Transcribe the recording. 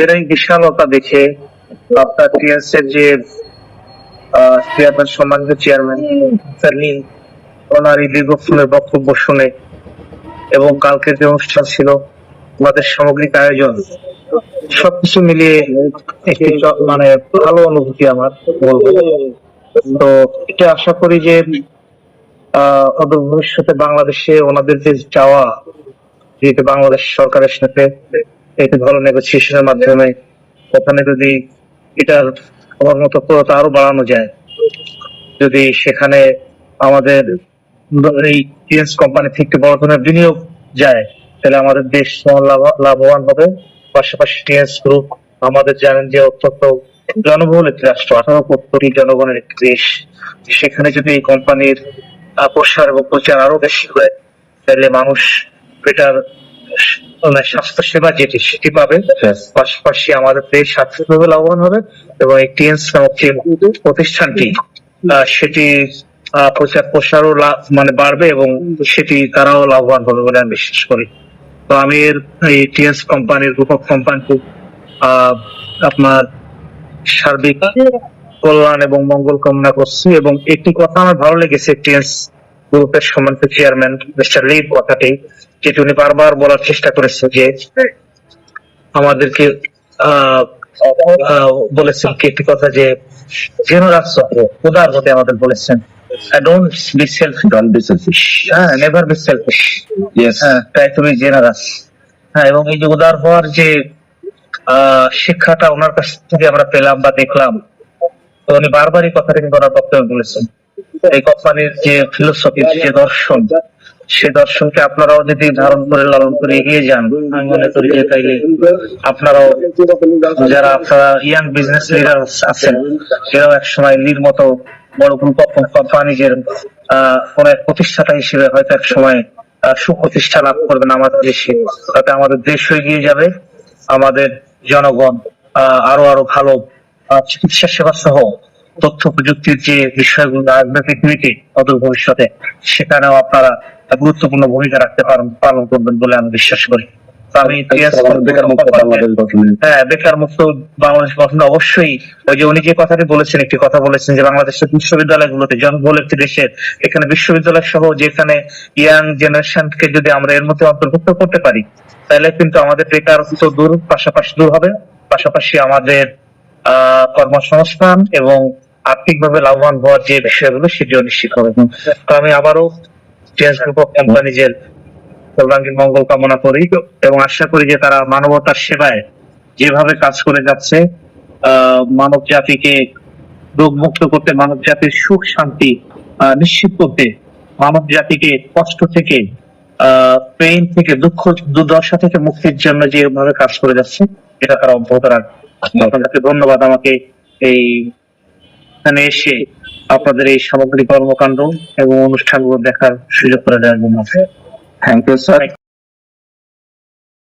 এর এই বিশালতা দেখে আপনার টিএস এর যে চেয়ারম্যান, সম্মানিত চেয়ারম্যান নীল, ওনার এই দীর্ঘক্ষণের বক্তব্য শুনে এবং কালকে যে অনুষ্ঠান ছিল আমাদের সামগ্রিক আয়োজন, সবকিছু মিলিয়ে মানে ভালো অনুভূতি আমার বলব। তো এটা আশা করি যে অদূর ভবিষ্যতে বাংলাদেশে ওনাদের যে চাওয়া, যেহেতু বাংলাদেশ সরকারের সাথে একটি ভালো নেগোসিয়েশনের মাধ্যমে ওখানে যদি এটার আমার মতো পুরোটা আরও বাড়ানো যায়, যদি সেখানে আমাদের এই টিএস কোম্পানি থেকে বড় ধরনের বিনিয়োগ যায়, তাহলে আমাদের দেশ লাভবান হবে। পাশাপাশি টিএস গ্রুপ আমাদের জানেন যে অত্যন্ত জনবহুল একটি রাষ্ট্র, আঠারো কোটি জনগণের একটি দেশ। সেখানে যদি এই কোম্পানির প্রসার এবং প্রচার আরও বেশি হয়, তাহলে মানুষ মানে স্বাস্থ্য সেবা যেটি সেটি পাবে পাশাপাশি আমাদের দেশ আর্থিকভাবে লাভবান হবে এবং এই টিএনস নামক যে প্রতিষ্ঠানটি সেটি প্রচার প্রসারও মানে বাড়বে এবং সেটি তারাও লাভবান হবে বলে আমি বিশ্বাস করি। তো আমি এর এই টিএনস কোম্পানির গ্রুপ অফ কোম্পানি আপনার সার্বিক কল্যাণ এবং মঙ্গল কামনা করছি এবং একটি কথা আমার ভালো লেগেছে টিএনস গ্রুপের সম্মানিত চেয়ারম্যান মিস্টার লিভ কথাটি। যেটি উনি বারবার বলার চেষ্টা করেছে যে আমাদেরকে বলেছেন কি একটি কথা যে জেনারাস উদার হতে আমাদের বলেছেন। Don't be selfish. হ্যাঁ নেভার বি সেলফিশ Yes. হ্যাঁ ট্রাই টু বি জেনারাস হ্যাঁ এবং এই যে উদার হওয়ার যে আহ, শিক্ষাটা ওনার কাছ থেকে আমরা পেলাম বা দেখলাম তো উনি বারবার এই কথাটা কিন্তু ওনার বক্তব্য বলেছেন। এই কোম্পানির যে ফিলোসফি যে দর্শন সে দর্শনকে আপনারাও যদি ধারণ করে লালন করে এগিয়ে যান, আমি মনে করি যে তাইলে আপনারাও যারা আপনারা ইয়াং বিজনেস লিডার আছেন, এরাও এক সময় লির মতো বড় গ্রুপ অফ কোম্পানিজের কোন এক প্রতিষ্ঠাতা হিসেবে হয়তো এক সময় সুপ্রতিষ্ঠা লাভ করবেন আমাদের দেশে। তাতে আমাদের দেশ এগিয়ে যাবে, আমাদের জনগণ আরও আরও ভালো চিকিৎসা সেবা সহ তথ্য প্রযুক্তির যে বিষয়গুলো আসবে পৃথিবীতে অদূর ভবিষ্যতে সেখানেও আপনারা গুরুত্বপূর্ণ ভূমিকা রাখতে পারেন পালন করবেন বলে আমি বিশ্বাস করি। আমি গঠনে হ্যাঁ বেকার মুক্ত বাংলাদেশ গঠন অবশ্যই। ওই যে উনি যে কথাটি বলেছেন একটি কথা বলেছেন যে বাংলাদেশের বিশ্ববিদ্যালয়গুলোতে জনবহুল একটি দেশের এখানে বিশ্ববিদ্যালয় সহ যেখানে ইয়াং জেনারেশনকে যদি আমরা এর মধ্যে অন্তর্ভুক্ত করতে পারি তাহলে কিন্তু আমাদের বেকারত্ব দূর পাশাপাশি দূর হবে। পাশাপাশি আমাদের আহ কর্মসংস্থান এবং আর্থিকভাবে লাভবান হওয়ার যে বিষয়গুলো সেটিও নিশ্চিত হবে। তো আমি আবারও চেঞ্জ গ্রুপ অফ কোম্পানিজের সর্বাঙ্গীন মঙ্গল কামনা করি এবং আশা করি যে তারা মানবতার সেবায় যেভাবে কাজ করে যাচ্ছে মানব জাতিকে রোগ মুক্ত করতে, মানব জাতির সুখ, শান্তি নিশ্চিত করতে, মানব জাতিকে কষ্ট থেকে পেইন থেকে, দুঃখ, দুর্দশা থেকে মুক্তির জন্য যেভাবে কাজ করে যাচ্ছে, এটা তারা অব্যাহত রাখবে। ধন্যবাদ। আমাকে এই এখানে এসে আপনাদের এই সামগ্রিক কর্মকাণ্ড এবং অনুষ্ঠানগুলো দেখার সুযোগ করে দেওয়ার জন্য থ্যাংক ইউ স্যার